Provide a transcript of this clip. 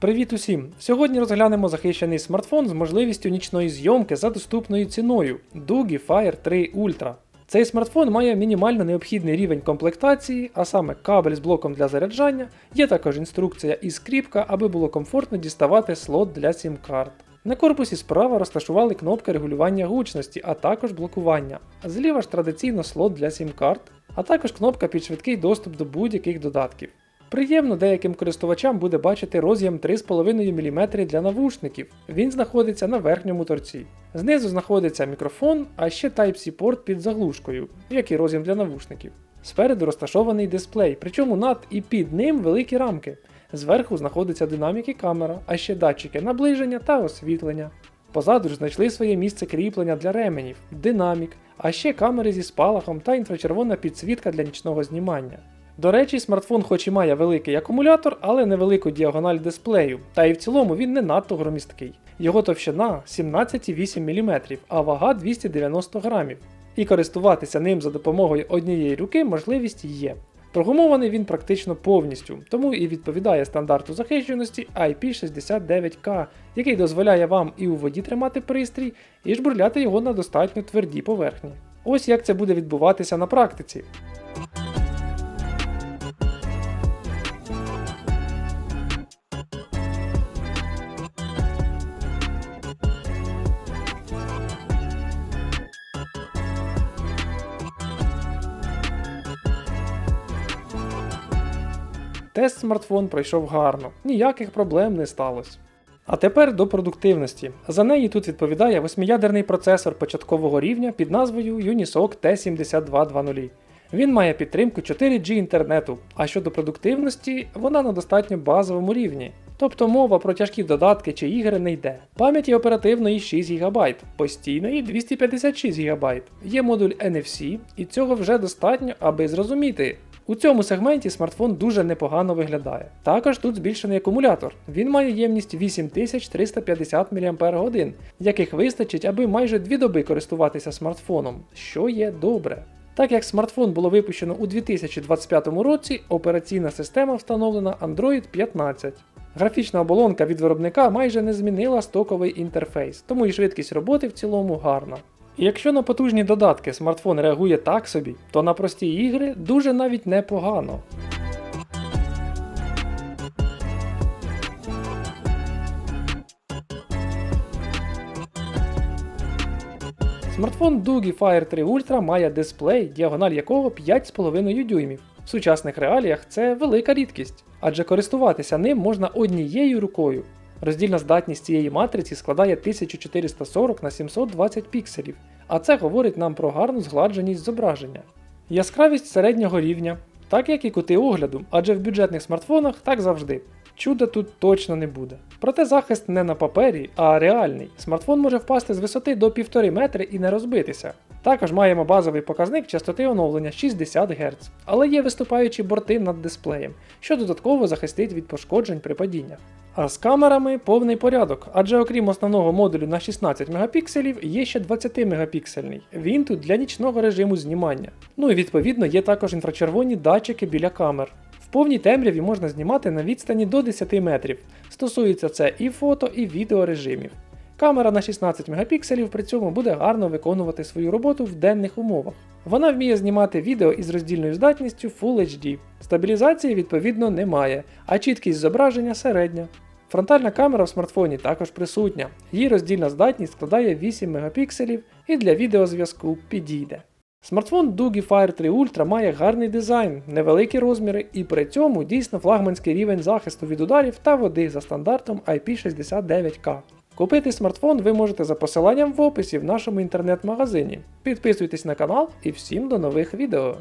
Привіт усім! Сьогодні розглянемо захищений смартфон з можливістю нічної зйомки за доступною ціною Doogee Fire 3 Ultra. Цей смартфон має мінімально необхідний рівень комплектації, а саме кабель з блоком для заряджання, є також інструкція і скріпка, аби було комфортно діставати слот для сім-карт. На корпусі справа розташували кнопки регулювання гучності, а також блокування. Зліва ж традиційно слот для сім-карт, а також кнопка під швидкий доступ до будь-яких додатків. Приємно деяким користувачам буде бачити роз'єм 3,5 мм для навушників. Він знаходиться на верхньому торці. Знизу знаходиться мікрофон, а ще Type-C порт під заглушкою, як і роз'єм для навушників. Спереду розташований дисплей, причому над і під ним великі рамки. Зверху знаходиться динамік і камера, а ще датчики наближення та освітлення. Позаду ж знайшли своє місце кріплення для ременів, динамік, а ще камери зі спалахом та інфрачервона підсвітка для нічного знімання. До речі, смартфон хоч і має великий акумулятор, але невелику діагональ дисплею, та і в цілому він не надто громісткий. Його товщина 17,8 мм, а вага 290 грамів. І користуватися ним за допомогою однієї руки можливість є. Прогумований він практично повністю, тому і відповідає стандарту захищеності IP69K, який дозволяє вам і у воді тримати пристрій, і жбурляти його на достатньо твердій поверхні. Ось як це буде відбуватися на практиці. Тест смартфон пройшов гарно, ніяких проблем не сталося. А тепер до продуктивності. За неї тут відповідає восьмиядерний процесор початкового рівня під назвою Unisoc T7220. Він має підтримку 4G інтернету, а щодо продуктивності, вона на достатньо базовому рівні. Тобто мова про тяжкі додатки чи ігри не йде. Пам'яті оперативної 6 ГБ, постійної 256 ГБ. Є модуль NFC, і цього вже достатньо, аби зрозуміти. У цьому сегменті смартфон дуже непогано виглядає. Також тут збільшений акумулятор. Він має ємність 8350 мАч, яких вистачить, аби майже дві доби користуватися смартфоном, що є добре. Так як смартфон було випущено у 2025 році, операційна система встановлена Android 15. Графічна оболонка від виробника майже не змінила стоковий інтерфейс, тому і швидкість роботи в цілому гарна. І якщо на потужні додатки смартфон реагує так собі, то на прості ігри дуже навіть непогано. Смартфон Doogee Fire 3 Ultra має дисплей, діагональ якого 5,5 дюймів. В сучасних реаліях це велика рідкість, адже користуватися ним можна однією рукою. Роздільна здатність цієї матриці складає 1440 на 720 пікселів, а це говорить нам про гарну згладженість зображення. Яскравість середнього рівня, так як і кути огляду, адже в бюджетних смартфонах так завжди. Чуда тут точно не буде. Проте захист не на папері, а реальний. Смартфон може впасти з висоти до 1,5 метри і не розбитися. Також маємо базовий показник частоти оновлення 60 Гц, але є виступаючі борти над дисплеєм, що додатково захистить від пошкоджень при падіннях. А з камерами повний порядок, адже окрім основного модулю на 16 Мп, є ще 20 мегапіксельний. Він тут для нічного режиму знімання. Ну і відповідно є також інфрачервоні датчики біля камер. Повній темряві можна знімати на відстані до 10 метрів. Стосується це і фото, і відео режимів. Камера на 16 Мп при цьому буде гарно виконувати свою роботу в денних умовах. Вона вміє знімати відео із роздільною здатністю Full HD. Стабілізації відповідно немає, а чіткість зображення середня. Фронтальна камера в смартфоні також присутня. Її роздільна здатність складає 8 Мп і для відеозв'язку підійде. Смартфон Doogee Fire 3 Ultra має гарний дизайн, невеликі розміри і при цьому дійсно флагманський рівень захисту від ударів та води за стандартом IP69K. Купити смартфон ви можете за посиланням в описі в нашому інтернет-магазині. Підписуйтесь на канал і всім до нових відео!